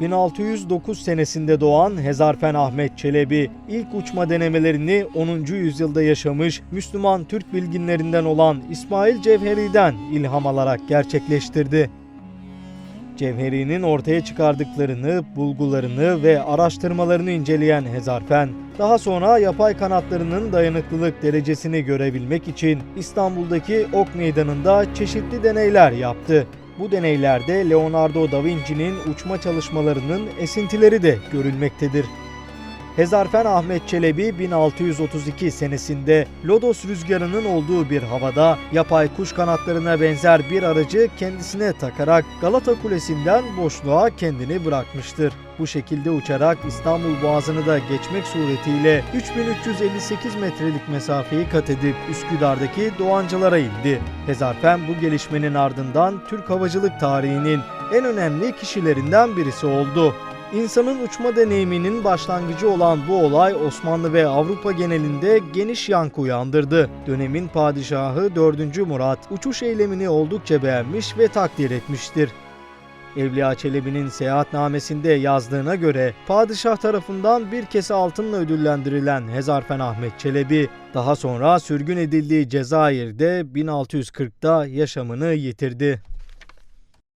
1609 senesinde doğan Hezarfen Ahmet Çelebi ilk uçma denemelerini 10. yüzyılda yaşamış Müslüman Türk bilginlerinden olan İsmail Cevheri'den ilham alarak gerçekleştirdi. Cevheri'nin ortaya çıkardıklarını, bulgularını ve araştırmalarını inceleyen Hezarfen, daha sonra yapay kanatlarının dayanıklılık derecesini görebilmek için İstanbul'daki Ok Meydanı'nda çeşitli deneyler yaptı. Bu deneylerde Leonardo da Vinci'nin uçma çalışmalarının esintileri de görülmektedir. Hezarfen Ahmet Çelebi 1632 senesinde Lodos rüzgarının olduğu bir havada yapay kuş kanatlarına benzer bir aracı kendisine takarak Galata Kulesi'nden boşluğa kendini bırakmıştır. Bu şekilde uçarak İstanbul Boğazı'nı da geçmek suretiyle 3358 metrelik mesafeyi kat edip Üsküdar'daki Doğancılara indi. Hezarfen bu gelişmenin ardından Türk havacılık tarihinin en önemli kişilerinden birisi oldu. İnsanın uçma deneyiminin başlangıcı olan bu olay Osmanlı ve Avrupa genelinde geniş yankı uyandırdı. Dönemin padişahı 4. Murat uçuş eylemini oldukça beğenmiş ve takdir etmiştir. Evliya Çelebi'nin seyahatnamesinde yazdığına göre padişah tarafından bir kese altınla ödüllendirilen Hezarfen Ahmet Çelebi daha sonra sürgün edildiği Cezayir'de 1640'da yaşamını yitirdi.